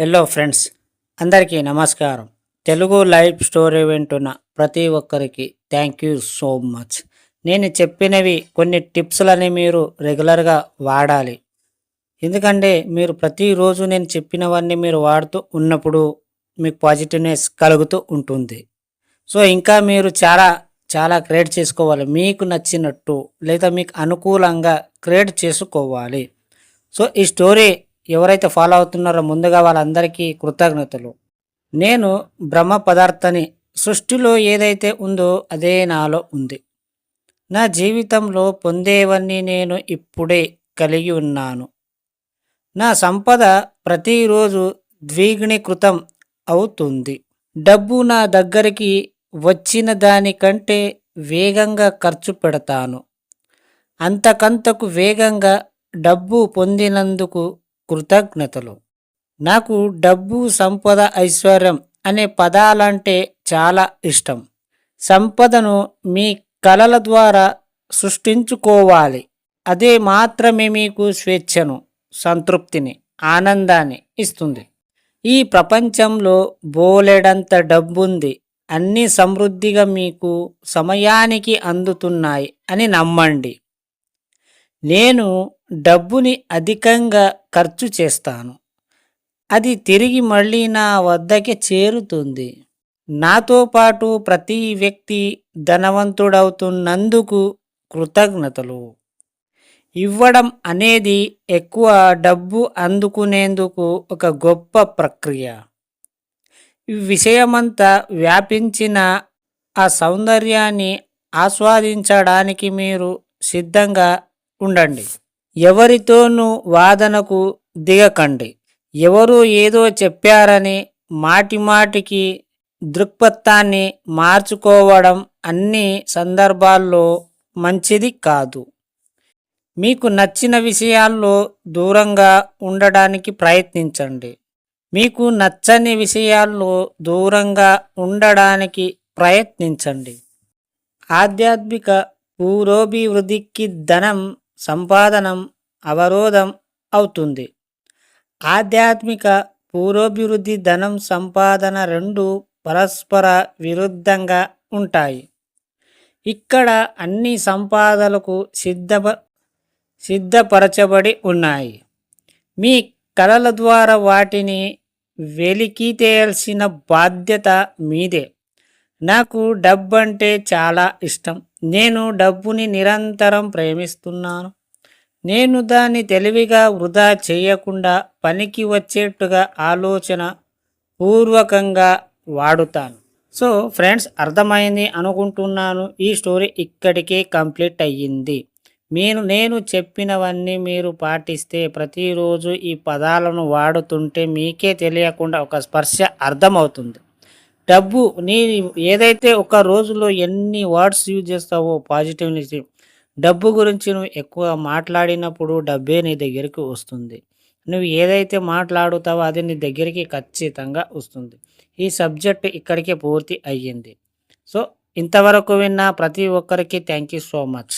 Hello friends అందరికీ నమస్కారం. Telugu live story వింటున్న ప్రతి ఒక్కరికి థ్యాంక్ యూ సో మచ్ నేను చెప్పినవి కొన్ని టిప్స్లని మీరు రెగ్యులర్గా వాడాలి. ఎందుకంటే మీరు ప్రతిరోజు నేను చెప్పినవన్నీ మీరు వాడుతూ ఉన్నప్పుడు మీకు పాజిటివ్నెస్ కలుగుతూ ఉంటుంది. సో ఇంకా మీరు చాలా చాలా క్రియేట్ చేసుకోవాలి. మీకు నచ్చినట్టు లేదా మీకు అనుకూలంగా క్రియేట్ చేసుకోవాలి. సో ఈ స్టోరీ ఎవరైతే ఫాలో అవుతున్నారో ముందుగా వాళ్ళందరికీ కృతజ్ఞతలు. నేను బ్రహ్మ పదార్థాన్ని సృష్టిలో ఏదైతే ఉందో అదే నాలో ఉంది. నా జీవితంలో పొందేవన్నీ నేను ఇప్పుడే కలిగి ఉన్నాను. నా సంపద ప్రతిరోజు ద్విగుణీకృతం అవుతుంది. డబ్బు నా దగ్గరికి వచ్చిన దానికంటే వేగంగా ఖర్చు పెడతాను. అంతకంతకు వేగంగా డబ్బు పొందినందుకు కృతజ్ఞతలు. నాకు డబ్బు సంపద ఐశ్వర్యం అనే పదాలంటే చాలా ఇష్టం. సంపదను మీ కలల ద్వారా సృష్టించుకోవాలి. అదే మాత్రమే మీకు స్వేచ్ఛను సంతృప్తిని ఆనందాన్ని ఇస్తుంది. ఈ ప్రపంచంలో బోలెడంత డబ్బుంది. అన్ని సమృద్ధిగా మీకు సమయానికి అందుతున్నాయి అని నమ్మండి. నేను డబ్బుని అధికంగా ఖర్చు చేస్తాను. అది తిరిగి మళ్ళీ నా వద్దకి చేరుతుంది. నాతో పాటు ప్రతి వ్యక్తి ధనవంతుడవుతున్నందుకు కృతజ్ఞతలు. ఇవ్వడం అనేది ఎక్కువ డబ్బు అందుకునేందుకు ఒక గొప్ప ప్రక్రియ. ఈ విషయమంతా వ్యాపించిన ఆ సౌందర్యాన్ని ఆస్వాదించడానికి మీరు సిద్ధంగా ఉండండి. ఎవరితోనూ వాదనకు దిగకండి. ఎవరు ఏదో చెప్పారని మాటిమాటికి దృక్పథాన్ని మార్చుకోవడం అన్ని సందర్భాల్లో మంచిది కాదు. మీకు నచ్చిన విషయాల్లో దూరంగా ఉండడానికి ప్రయత్నించండి. మీకు నచ్చని విషయాల్లో దూరంగా ఉండడానికి ప్రయత్నించండి. ఆధ్యాత్మిక పురోభివృద్ధికి ధనం సంపాదనం అవరోధం అవుతుంది. ఆధ్యాత్మిక పూర్వభివృద్ధి ధనం సంపాదన రెండు పరస్పర విరుద్ధంగా ఉంటాయి. ఇక్కడ అన్ని సంపాదనలకు సిద్ధప సిద్ధపరచబడి ఉన్నాయి. మీ కళల ద్వారా వాటిని వెలికి తేయాల్సిన బాధ్యత మీదే. నాకు డబ్బంటే చాలా ఇష్టం. నేను డబ్బుని నిరంతరం ప్రేమిస్తున్నాను. నేను దాన్ని తెలివిగా వృధా చేయకుండా పనికి వచ్చేట్టుగా ఆలోచన పూర్వకంగా వాడుతాను. సో ఫ్రెండ్స్ అర్థమైంది అనుకుంటున్నాను. ఈ స్టోరీ ఇక్కడికే కంప్లీట్ అయ్యింది. మీరు నేను చెప్పినవన్నీ మీరు పాటిస్తే ప్రతిరోజు ఈ పదాలను వాడుతుంటే మీకే తెలియకుండా ఒక స్పర్శ అర్థమవుతుంది. డబ్బు నీ ఏదైతే ఒక రోజులో ఎన్ని వర్డ్స్ యూజ్ చేస్తావో పాజిటివ్ పాజిటివ్నెస్ డబ్బు గురించి నువ్వు ఎక్కువ మాట్లాడినప్పుడు డబ్బే నీ దగ్గరికి వస్తుంది. నువ్వు ఏదైతే మాట్లాడుతావో అది నీ దగ్గరికి ఖచ్చితంగా వస్తుంది. ఈ సబ్జెక్ట్ ఇక్కడికే పూర్తి అయ్యింది. సో ఇంతవరకు విన్న ప్రతి ఒక్కరికి థ్యాంక్ యూ సో మచ్.